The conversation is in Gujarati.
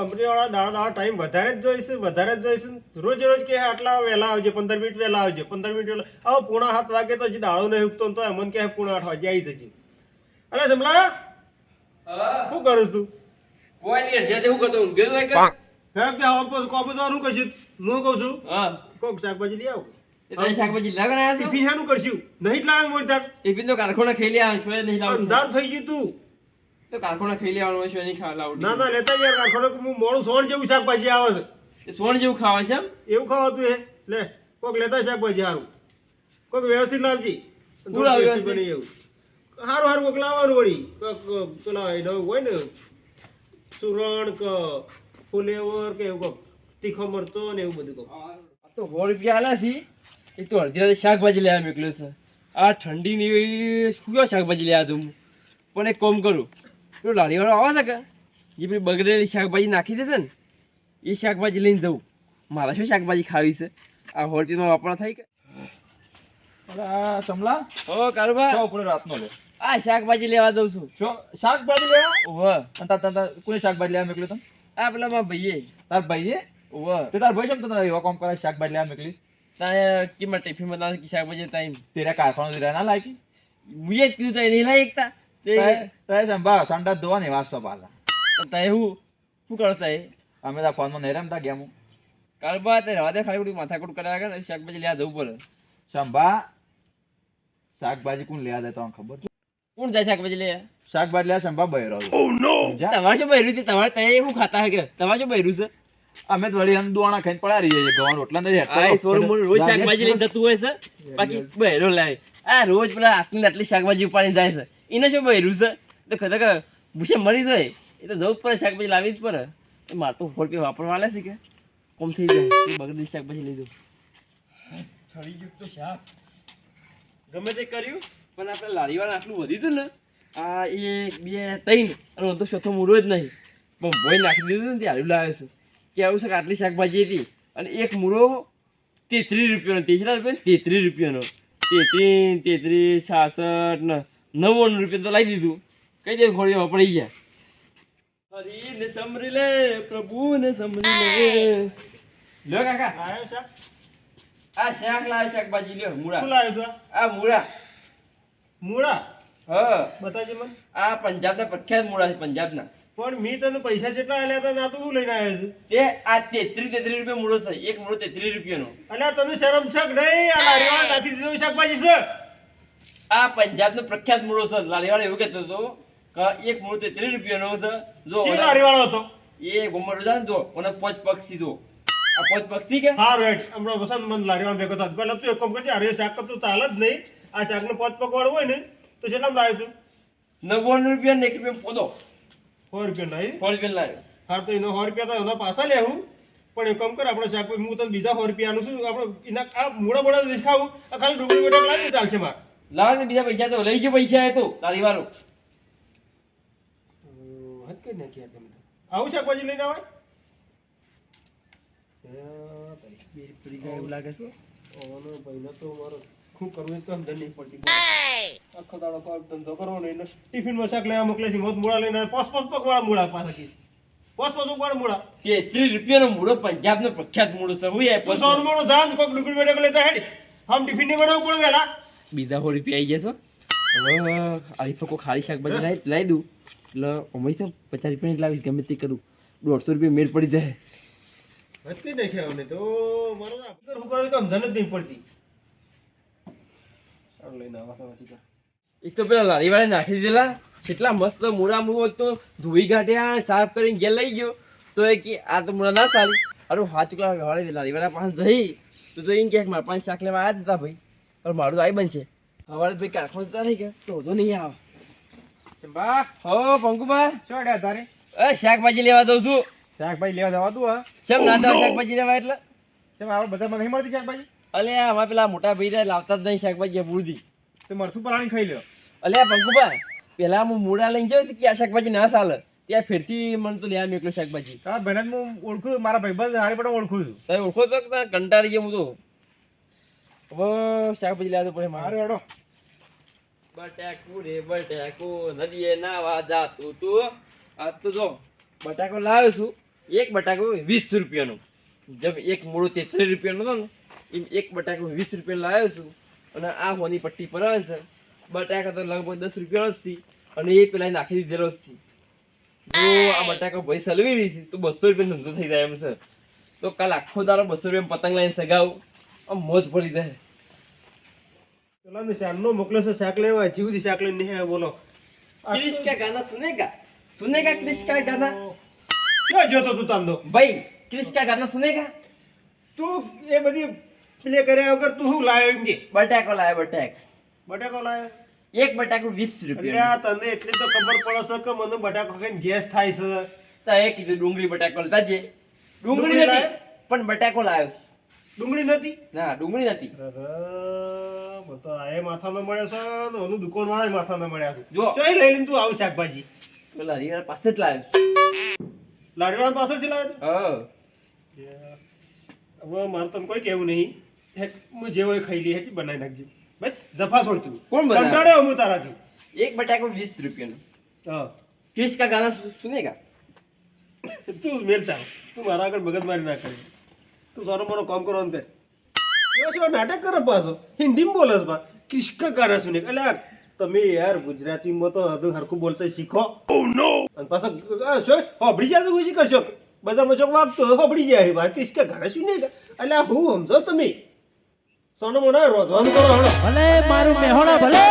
કંપની વાળા દાડા દાડા ટાઈમ વધારે જ જોઈશું વધારે જ જોઈશું. રોજ રોજ કે આટલા વહેલા આવજે પંદર મિનિટ વહેલા આવજે પંદર મિનિટ વહેલા આવો પૂણા સાત વાગે તો હજી દાડો નહીં ઉગતો તો એમને કે પૂણા આઠ વાગે આવી જજે. અરે જમલા શું કરું તું? કોઈ નહીં અડધે હું કરતો ઊંઘ્યો તો એક જ? હેડ કે આવો પછી તો શું કહીશું હું કહું છું હા. કોક શાકભાજી લઈ આવો. શાકભાજી લાવે ને આયા છો? ટિફિન કરશું. નહીં જ લાવે ટિફિન તો કારખાના ખેલી લે આવે શું નહીં લાવતું અંધાર થઈ ગયું તું. તો કારખાના ખાઈ લેવાનું છે નહીં ખાવા લાવતું ના ના લેતા યાર રાખો હું મોડું સોણ જેવું શાકભાજી આવે છે. એ સોણ જેવું ખાવા છે? એવું ખાવાતું એ? લે કોક લેતા શાકભાજી સારું કોક વ્યવસ્થિત લાવજી. પૂરા વ્યવસ્થિત. બની એવું. સારું સારું કોક લાવવાનું વળી. કોક પેલા એનો હોય ને સુરણ કે ફુલેવર કે એવું કોક તીખો મરચો ને એવું બધું કોક. આ તો સો રૂપિયા આલ્યા છે. એ તો અડધી શાકભાજી લેવા મોકલ્યો છે. આ ઠંડીની શું શાકભાજી લેવા તું પણ એક કોમ કરું. પેલું લારીવાળો આવે છે કે? જે પેલી બગડેલી શાકભાજી નાખી દેશે ને એ શાકભાજી લઈને જવું. મારે શું શાકભાજી ખાવી છે? આ હોટલમાં વાપરા થાય કે? સમલા? ઓ કારુબા શો ઉપડે રાતનો લે. આ શાકભાજી લેવા જઉં છું. શો શાકભાજી લેવા? અને તાર તાર કોને શાકભાજી લેવા મોકલ્યો તને? આ પેલા મારા ભાઈએ. તાર ભાઈએ? ઓવ તે તાર ભાઈ છે તને એવા કામ કરે શાકભાજી લેવા મોકલી તારે કિંમત ટિફિન બનાવે શાકભાજી ટાઈમ? તેરા કારખાનો ના લાગી મુએ જ કીધું તારે નહીં એકતા તે સંભાળ સંડા ધોવાની પાછા. તય હું શું કરશે અમે તાર ફોનમાં નહીં રમતા ગેમો. કારુબા તે રવા દે ખાલી ખોટી માથાકૂટ કર્યા કરે શાકભાજી લેવા જવું પડે. સંભા શાકભાજી કોણ લેવા દે તમને ખબર? કોણ જાય શાકભાજી લે? શાકભાજી લેવા સંભા બહેરો. તમારે શું બહેરું છે? તમારે તય એવું ખાતા હે કે? તમારે શું બહેરું છે? અમે તો વળી આમ દોણા ખાઈને પડા રહીએ છીએ ગવાનું રોટલા નથી. આ સોરું મોરું રોજ શાકભાજી લઈને જતું હોય છે? બાકી બહેરો લાવે આ રોજ પેલા આટલી આટલી શાકભાજી ઉપાડીને જાય છે. એને શું ભાઈ છે તો ખરેખર ભૂસે મરી જાય, એ તો જવું જ પડે શાકભાજી લાવી જ પડે. એ મારે તો ફોર રૂપિયા વાપરવા આલે છે કે? કોમ થઈ જાય બગડી શાકભાજી લીધું છડી ગયું તો શાક. ગમે તે કર્યું, પણ આપણે લારીવાળા આટલું વધી હતું ને, આ એક બે ત્રણ અને તો ચોથો મૂળો જ નહીં, પણ ભોય નાખી દીધું ને ત્યારે લાવ્યો છું. કે આવું છે કે આટલી શાકભાજી હતી, અને એક મૂળો તેત્રીસ રૂપિયાનો, તેસરા રૂપિયા તેત્રીસ રૂપિયાનો. તેત્રીસ તેત્રીસ, છાસઠ ને નવ્વાણું રૂપિયા તો લાવી દીધું. કઈ દે ઘોડીઓ પડી ગયા. હરીને સમરી લે પ્રભુને સમરી લે. લ્યો કાકા. આવ્યો શાક? આ શાક લાવ્યો શાકભાજી લ્યો મૂળા. શું લાવ્યો તું? આ મૂળા. મૂળા? હા. બતાજે મને. આ પંજાબના પ્રખ્યાત મૂળા છે પંજાબના. પણ મેં તને પૈસા જેટલા આલ્યા હતા ના તું શું લઈને આવ્યો છું. તે આ તેત્રીસ તેત્રીસ રૂપિયા મૂળો છે એક મૂળો તેત્રીસ રૂપિયાનો. અલ્યા તને શરમ છે નહીં? આ લારીવાળા નાખી દીધો શાકભાજી છે. આ પંજાબનો પ્રખ્યાત મૂળો છે. લારીવાળા એવું કહેતો હતો કે એક મૂળો તેત્રીસ રૂપિયાનો છે. જો લારીવાળો હતો? એ ગુમર છે જો મને પોચ પક્ષી જો. આ પોચ પક્ષી કે? હા હેડ. હમણાં વસંત મને લારીવાળો ભેગો થતો. પેલા તું એક કામ કરજે અરે શાક તો ચાલે જ નહીં. આ શાકનો પાંચ પકવાડો હોય ને તો કેટલામાં લાવ્યો તું. નવ્વાણું રૂપિયા ને એક રૂપિયા પોદો. સો રૂપિયા નહીં સો રૂપિયા લાવ્યો. હાર તો એનો સો રૂપિયા તો એના પાછા લેવું પણ એક કામ કર આપણે શાક હું તને બીજા સો રૂપિયાનું શું આપણે એના આ મૂળા મોડા દેખાવું. ખાલી ડુંગળી બેટા લાવી ચાલશે માર. લાવ ને બીજા પૈસા તો લઈ ગયો પૈસા એ તો લારીવાળો હદ કરી નાખી આ તમે આવું શાકભાજી લઈને આવે એવું લાગે છે. ઓનો ભાઈનો તો મારો શું કરવું તો સમજણ નહીં પડતી. આખો દાડો ધંધો કરવો ને ટિફિનમાં શાક લેવા મોકલે છે મોત મૂળા લઈને આવે. પોસ તો પકવાડા મૂળા પાછા કી. પોસ પોસ મૂળા. તેત્રીસ રૂપિયાનો મૂળો પંજાબનો પ્રખ્યાત મૂળો છે હું એ તું સો રૂપિયાનો ધાન કોઈક ડુંગળી બેટા લેતા હેડી. આમ ટિફિન નહીં બનાવવું પડે વહેલા બીજા હોળી પી આવી જશો હવે આવી ફકો ખાલી શાકભાજી લાવી લાવી દઉં. એટલે અમે તો પચાસ રૂપિયા લાવીશ ગમે તે કરું. દોઢસો રૂપિયા મેળ પડી જાય. નથી દેખ્યા અમને તો મારો હું કરું સમજણ જ નહીં પડતી. લઈને આવા સવા એક તો પેલા લારીવાળા નાખી દીધેલા. કેટલા મસ્ત મૂળા મૂળો તો ધોઈ કાઢ્યા સાફ કરીને ઘેર લઈ ગયો. તો એ કે આ તો મૂળા ના સારી. અરે હાથ ચુકલા વાળે લારીવાળા પાસે જઈ તો તો એમ ક્યાંક મારા પાંચ શાક લેવા આવ્યા હતા ભાઈ. પણ મારું તો આવી બનશે. હવે ભાઈ કારખાનો જતા નહીં ગયા તો વધુ નહીં આવે. બા હો પંકુભા શું અડ્યા તારે? એ શાકભાજી લેવા દઉં છું. શાકભાજી લેવા જવા તું હા. ચમ ના દઉં શાકભાજી લેવા એટલે? કેમ આપણે બધામાં નહીં મળતી શાકભાજી? અલે આમાં પેલા મોટા ભાઈ લાવતા જ નહીં શાકભાજી બુરદી તો મરસું પલાણી ખાઈ લ્યો. અલે પંકુભાઈ પેલા હું મૂળા લઈને ગયો ક્યાં શાકભાજી ના ચાલે. ત્યાં ફેરથી મને તો લેવા મેકલો શાકભાજી. તારા બહેન હું ઓળખું મારા ભાઈબંધ હારે પણ ઓળખું છું. તમે ઓળખો છો કે કંટાળી ગયો હું તો. હવે શાકભાજી લેવા તો પડે મારે. મારે બટાકુ રે બટાકુ. નદીએ નાવા જાતું તું. આ તો જો બટાકો લાવ્યો છું. એક બટાકો વીસ રૂપિયાનો. જેમ એક મૂળો તેત્રીસ રૂપિયાનો હતો ને એમ એક બટાકો વીસ રૂપિયાનો લાવ્યો છું. અને આ હોની પટ્ટી પર આવે છે. બટાકા તો લગભગ દસ રૂપિયાનો જ થી અને એ પેલા નાખી દીધેલો જ થી જો આ બટાકો ભાઈ સલવી છે તો બસો રૂપિયાનો ધંધો થઈ જાય એમ છે. તો કાલ આખો દારો બસો રૂપિયા પતંગ લઈને સગાવું. આમ મોજ પડી જાય. પેલા ને શાકનો મોકલે છે શાક લેવા. સુધી શાક લઈને નહીં બોલો. ક્રિશ કા ગાના? સુનેગા સુનેગા ક્રિશ કા ગાના? ક્યાં જોતો તું તામનો? ભાઈ ક્રિશ કા ગાના? સુનેગા તું એ બધી પ્લે કર્યા વગર તું શું લાવ્યો એમ કે? બટાકો લાવ્યો બટાક. બટાકો લાવ્યો એક બટાકો વીસ રૂપિયા તને એટલી તો ખબર પડે છે કે મને બટાકો ખાઈને ગેસ થાય છે. તો એ કીધું ડુંગળી બટાકો લેતા જે ડુંગળી ડુંગળી નથી પણ બટાકો લાવ્યો ડુંગળી નથી ના ડુંગળી નથી બધો આ એ માથાનો મળ્યો છે ને ઓનું દુકાન વાળા મળ્યા છે. જો. ચોય લઈ લઈને તું આવ શાકભાજી. પેલા હરિયાણા પાસે જ લાવ્યો. લાડવાના પાછળથી લાવ્યો હવે મારે તને કોઈ કહેવું નહીં. હેક હું જે હોય ખાઈ લઈ હેઠી બનાવી નાખજે. બસ જફા છોડ તું. કોણ? કંટાળ્યો હું તારાથી. એક બટાકો વીસ રૂપિયાનો. હા. ક્રિશ કા ગાના સુનેગા? તું મેલ ચાલ. તું મારા આગળ મગજમારી ના કરી. તું સારું મારો કામ કરો અંતે. એવો સેવા નાટક કરે પાછો. હિન્દીમાં બોલે છે બા. કિસકા શું નહીં એટલે તમે યાર ગુજરાતીમાં તો હદું હરખું બોલતા શીખો. અને પાછો આ શું? હોભળી જાય તો શું કરશો? બજારમાં ચોક વાગતો હોભળી જાય ભાઈ કિસકા શું નહીં એટલે હું સમજો તમે? સોનો મોના રોધવાનું કરો ભલે મારું મેહોણા ભલે.